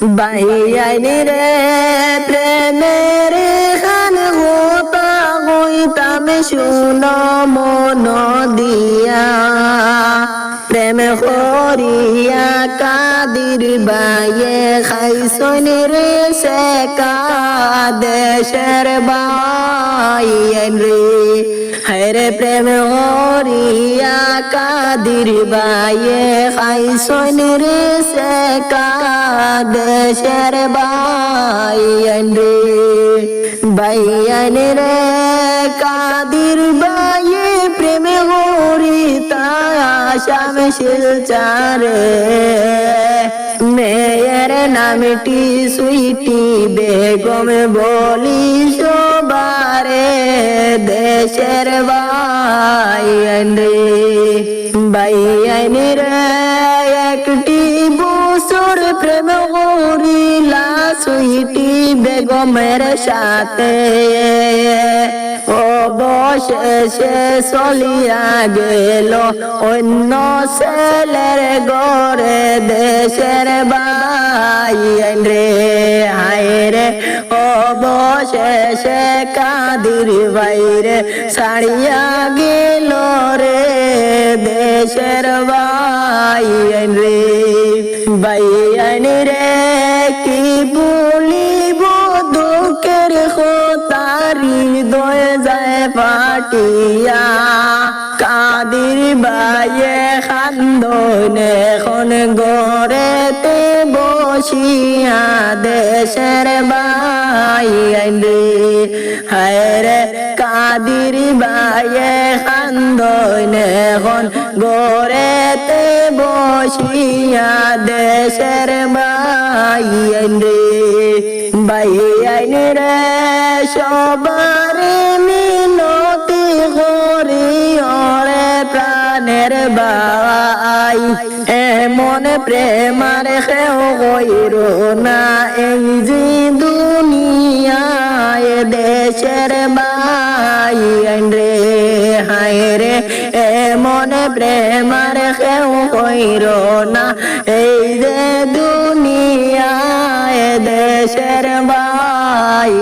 বাইয়াইনি রে প্রেমের খান গোতা হইতাম শুনো মন দিয়া। প্রেম করিয়া কাদির বাইয়ে খাইছন রে সেকা দেশের বাইয়েন রে। হরে প্রেম করিয়া কাদির বাইয়ে খাইছন রে সেকা দেশের বাইয়েন রে বাইয়েন রে কাদির বাইয়ে প্রেম করিতা আসাম শিলচারে মেয়ের নামটি সুইটি বেগম বলি সবারে দেশের বাইন রে বাইন রে একটি বছর প্রেম করিলা, সুইটি বেগমের সাথে। অবশেষে চলিয়া গেল অন্য ছেলের গড়ে দেশের বাইন রে, হায় রে, অবশেষে কাদির বাইরে ছাড়িয়া গেল রে। দেশের বাইন রে। বাইন রে কি বলিব দুঃখের খোতারি দয়ে যায় ফাটিয়া কাদির বাইয়ে খান্দন এখন গড়েতে বসিয়া দেশের বাইন রে হায় রে কাদির বাইয়ে এখন গড়েতে বসিয়া দেশের বাইন রে। রে, সবার মিনতি করি ওরে প্রাণের বাই। এমন প্রেমার খেও কইর না, এই যে দুনিয়ায় দেশের বাই। প্রেম আর কেউ কইর না। এই যে দুনিয়া এ দেশের ভাই